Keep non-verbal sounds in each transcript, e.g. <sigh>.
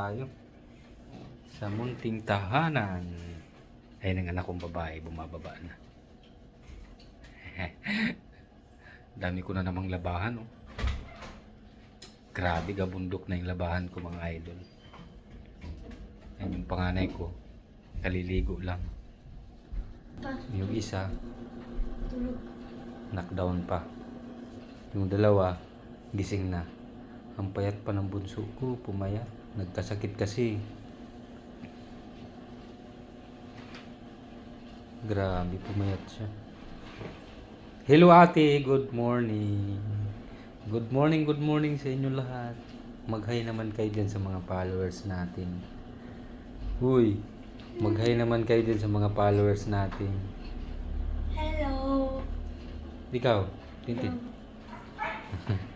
tayo. Sa munting tahanan. Ayun ang anak kong babae, bumababa na. <laughs> Dami ko na namang labahan, oh. Grabe, gabundok na yung labahan ko mga idol. Yan yung panganay ko. Kaliligo lang. Yung isa, knockdown pa. Yung dalawa, gising na. Ang payat pa ng bunso ko, pumayat. Nagkasakit kasi. Grabe, pumayat siya. Hello ate, good morning. Good morning, good morning sa inyo lahat. Mag-hi naman kayo dyan sa mga followers natin. Uy, mag-hi naman kayo dyan sa mga followers natin. Hello. Ikaw, Tintin. <laughs>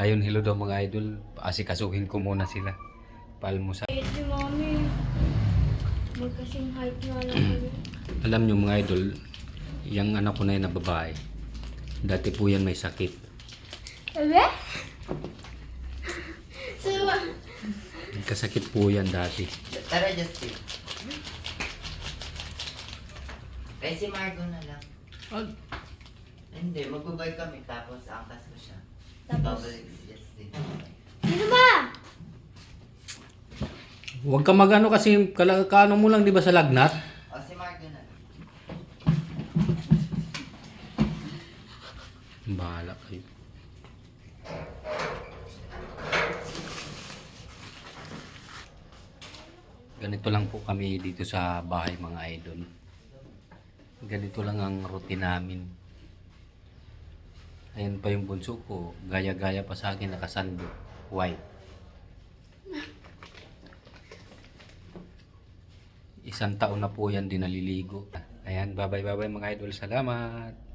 Ayun, hello daw mga idol. Asikasuhin ko muna sila. Palmusa. Si mami. Magkasing height nga lang. <clears throat> Alam nyo mga idol, yung anak ko na yun na babae. Dati po yan may sakit. Ebe? So, Kasakit po yan dati. Tara, Justin. Eh, si Margo na lang. Hindi, magbabay kami tapos angkas mo siya. Tapos? Sino ba? Huwag ka magano kasi kala, kaano mo lang di ba sa lagnat? O, si na lang. Bahala kayo. Ganito lang po kami dito sa bahay mga idol. Ganito lang ang routine namin. Ayan pa yung bunso ko. Gaya-gaya pa sa akin nakasando. White. Isang taon na po yan din naliligo. Ayan, bye-bye, bye-bye mga idol. Salamat.